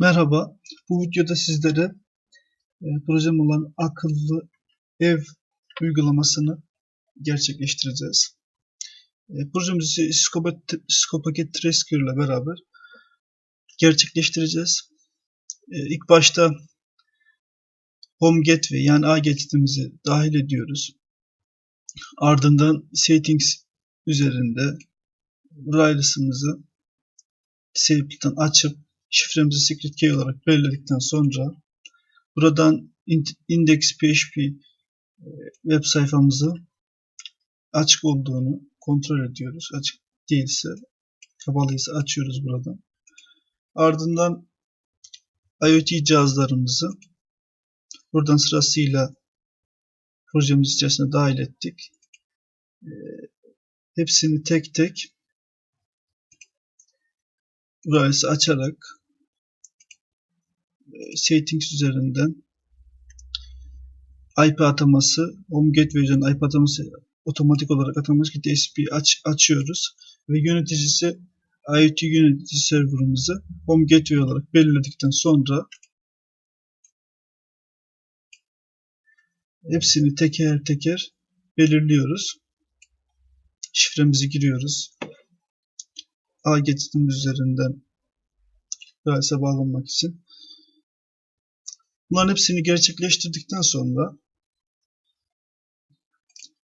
Merhaba, bu videoda sizlere e, projem olan akıllı ev uygulamasını gerçekleştireceğiz. E, projemizi Scopaket, Tracker ile beraber gerçekleştireceğiz. E, ilk başta Home Gateway yani A Gateway'imizi dahil ediyoruz. Ardından Settings üzerinde wireless'ımızı disabled'dan açıp şifremizi secret key olarak belirledikten sonra buradan index.php e, web sayfamızı açık olduğunu kontrol ediyoruz. Açık değilse kapalıysa açıyoruz buradan. Ardından IoT cihazlarımızı buradan sırasıyla projemiz içerisine dahil ettik. E, hepsini tek tek Wireless'ı açarak settings üzerinden IP ataması, Home Gateway üzerinden IP ataması otomatik olarak ataması ki DSP aç, açıyoruz ve yöneticisi IoT yönetici serverımızı Home Gateway olarak belirledikten sonra hepsini teker teker belirliyoruz. Şifremizi giriyoruz. A geçtiğimiz üzerinden Rice'a bağlanmak için. Bunların hepsini gerçekleştirdikten sonra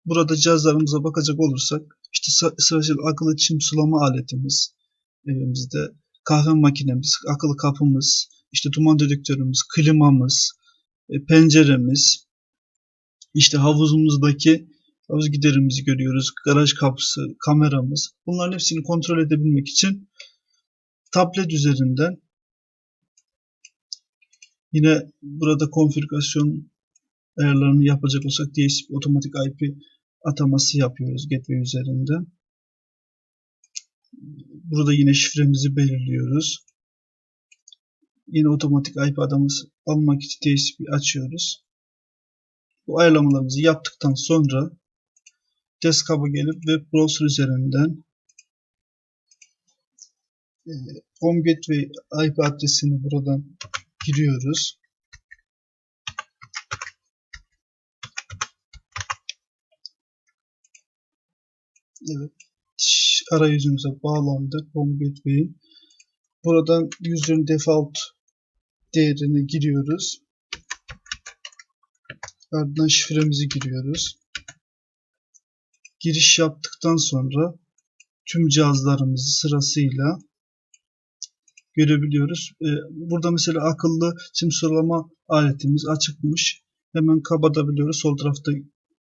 burada cihazlarımıza bakacak olursak işte sırasıyla akıllı çim sulama aletimiz evimizde kahve makinemiz, akıllı kapımız, işte duman dedektörümüz, klimamız, e, penceremiz, işte havuzumuzdaki havuz giderimizi görüyoruz, garaj kapısı, kameramız. Bunların hepsini kontrol edebilmek için tablet üzerinden yine burada konfigürasyon ayarlarını yapacak olsak DHCP otomatik IP ataması yapıyoruz gateway üzerinden. Burada yine şifremizi belirliyoruz. Yine otomatik IP adaması almak için DHCP açıyoruz. Bu ayarlamalarımızı yaptıktan sonra desktop'a gelip web browser üzerinden e, Home Gateway IP adresini buradan giriyoruz. Evet. Arayüzümüze bağlandık. Home Gateway'in. Buradan user'ın default değerini giriyoruz. Ardından şifremizi giriyoruz. Giriş yaptıktan sonra tüm cihazlarımızı sırasıyla görebiliyoruz. Ee, burada mesela akıllı sim sıralama aletimiz açıkmış. Hemen kapatabiliyoruz. Sol tarafta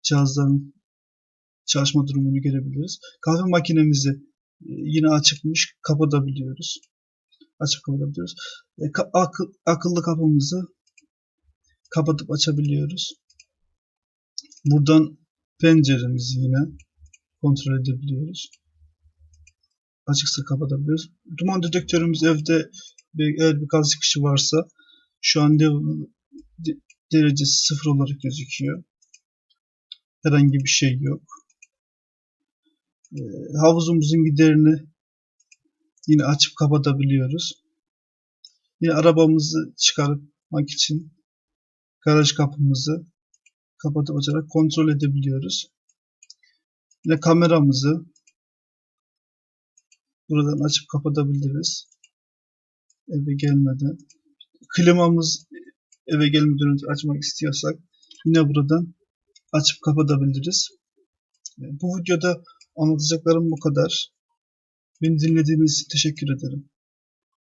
cihazların çalışma durumunu görebiliriz. Kahve makinemizi e, yine açıkmış. Kapatabiliyoruz. Açıp kapatabiliyoruz. E, akıllı kapımızı kapatıp açabiliyoruz. Buradan penceremizi yine kontrol edebiliyoruz açıksa kapatabiliyoruz. Duman dedektörümüz evde bir, eğer bir gaz çıkışı varsa şu an derecesi sıfır olarak gözüküyor. Herhangi bir şey yok. E, havuzumuzun giderini yine açıp kapatabiliyoruz. Yine arabamızı çıkarmak için garaj kapımızı kapatıp açarak kontrol edebiliyoruz. Yine kameramızı Buradan açıp kapatabiliriz. Eve gelmeden. Klimamız eve gelmeden önce açmak istiyorsak yine buradan açıp kapatabiliriz. Bu videoda anlatacaklarım bu kadar. Beni dinlediğiniz için teşekkür ederim.